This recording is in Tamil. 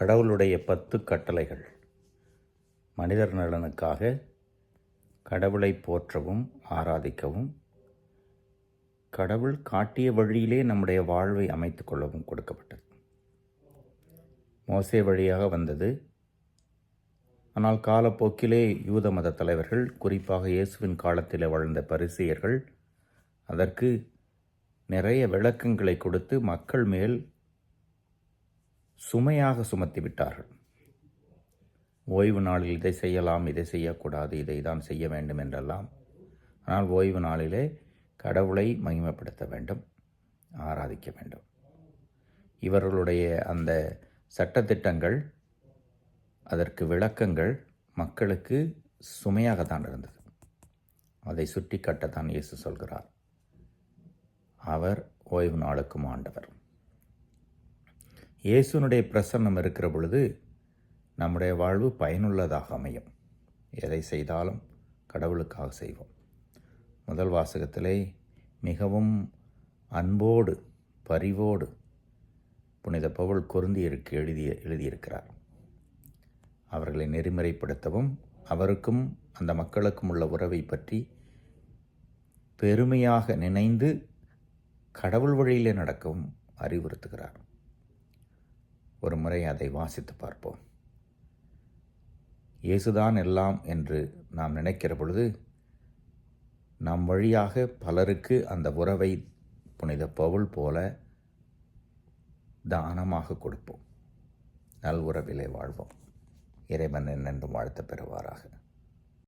கடவுளுடைய பத்து கட்டளைகள். மனிதர் நலனுக்காக கடவுளை போற்றவும் ஆராதிக்கவும் கடவுள் காட்டிய வழியிலே நம்முடைய வாழ்வை அமைத்து கொள்ளவும் கொடுக்கப்பட்டது. மோசே வழியாக வந்தது. ஆனால் காலப்போக்கிலே யூத மத தலைவர்கள் குறிப்பாக இயேசுவின் காலத்தில் வாழ்ந்த பரிசெயர்கள் அதற்கு நிறைய விளக்கங்களை கொடுத்து மக்கள் மேல் சுமையாக சுமத்தி விட்டார்கள். ஓய்வு நாளில் இதை செய்யலாம் இதை செய்யக்கூடாது இதை தான் செய்ய வேண்டும் என்றெல்லாம். ஆனால் ஓய்வு நாளிலே கடவுளை மகிமைப்படுத்த வேண்டும் ஆராதிக்க வேண்டும். இவர்களுடைய அந்த சட்டத்திட்டங்கள் அதற்கு விளக்கங்கள் மக்களுக்கு சுமையாகத்தான் இருந்தது. அதை சுட்டி கட்டத்தான் இயேசு சொல்கிறார். அவர் ஓய்வு நாளுக்கும் ஆண்டவர். இயேசுனுடைய பிரசன்னம் இருக்கிற பொழுது நம்முடைய வாழ்வு பயனுள்ளதாக அமையும். எதை செய்தாலும் கடவுளுக்காக செய்வோம். முதல் வாசகத்திலே மிகவும் அன்போடு பரிவோடு புனித பவுல் கொருந்தியருக்கு எழுதிய எழுதியிருக்கிறார். அவர்களை நெறிமுறைப்படுத்தவும் அவருக்கும் அந்த மக்களுக்கும் உள்ள உறவை பற்றி பெருமையாக நினைந்து கடவுள் வழியிலே நடக்கவும் அறிவுறுத்துகிறார். ஒரு முறை அதை வாசித்து பார்ப்போம். இயேசுதான் எல்லாம் என்று நாம் நினைக்கிற பொழுது நம் வழியாக பலருக்கு அந்த உறவை புனித பவுல் போல தானமாக கொடுப்போம். நல் உறவிலே வாழ்வோம். இறைவன் என்னென்றும் வாழ்த்த பெறுவாராக.